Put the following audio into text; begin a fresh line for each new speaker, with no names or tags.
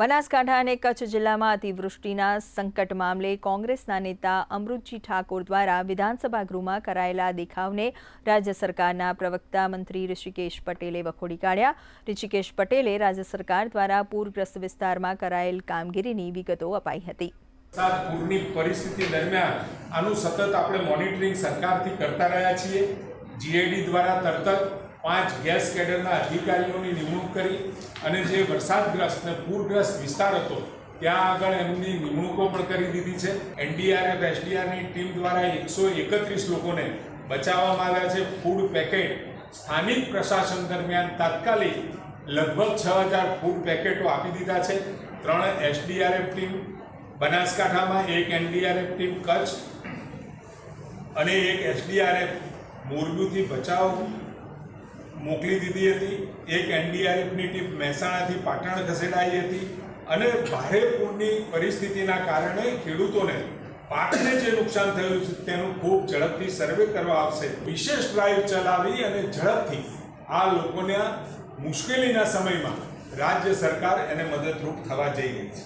બનાસકાંઠા અને કચ્છ જિલ્લામાં અતિવૃષ્ટિના સંકટ મામલે કોંગ્રેસના નેતા અમૃતજી ઠાકોર દ્વારા વિધાનસભા ગૃહમાં કરાયેલા દેખાવને રાજ્ય સરકારના પ્રવક્તા મંત્રી ઋષિકેશ પટેલે વખોડી કાઢ્યા. ઋષિકેશ પટેલે રાજ્ય સરકાર દ્વારા પૂરગ્રસ્ત વિસ્તારમાં કરાયેલ કામગીરીની વિગતો અપાઈ હતી.
પૂરની પરિસ્થિતિ દરમિયાન આનું સતત આપણે મોનિટરિંગ સરકારથી કરતા રહ્યા છીએ. જીઆઈડી દ્વારા તરત પાંચ ગેસ કેડરના અધિકારીઓની નિમણૂક કરી અને જે વરસાદગ્રસ્ત અને પૂરગ્રસ્ત વિસ્તાર હતો, ત્યાં આગળ એમની નિમણૂકો પણ કરી દીધી છે. એનડીઆરએફ, એસડીઆરની ટીમ દ્વારા એકસો એકત્રીસ લોકોને બચાવવામાં આવ્યા છે. ફૂડ પેકેટ સ્થાનિક પ્રશાસન દરમિયાન તાત્કાલિક લગભગ છ હજાર ફૂડ પેકેટો આપી દીધા છે. ત્રણ એસડીઆરએફ ટીમ, બનાસકાંઠામાં એક એનડીઆરએફ ટીમ, કચ્છ અને એક એસડીઆરએફ. મોરબીથી બચાવ મોકલી દીધી હતી. એક એનડીઆરએફની ટીમ મહેસાણાથી પાટણ ખસેડાઈ હતી અને ભારે પૂરની પરિસ્થિતિના કારણે ખેડૂતોને પાકને જે નુકસાન થયું છે તેનું ખૂબ ઝડપથી સર્વે કરવા આવશે. વિશેષ ડ્રાઈવ ચલાવી અને ઝડપથી આ લોકોના મુશ્કેલીના સમયમાં રાજ્ય સરકાર એને મદદરૂપ થવા જઈ રહી છે.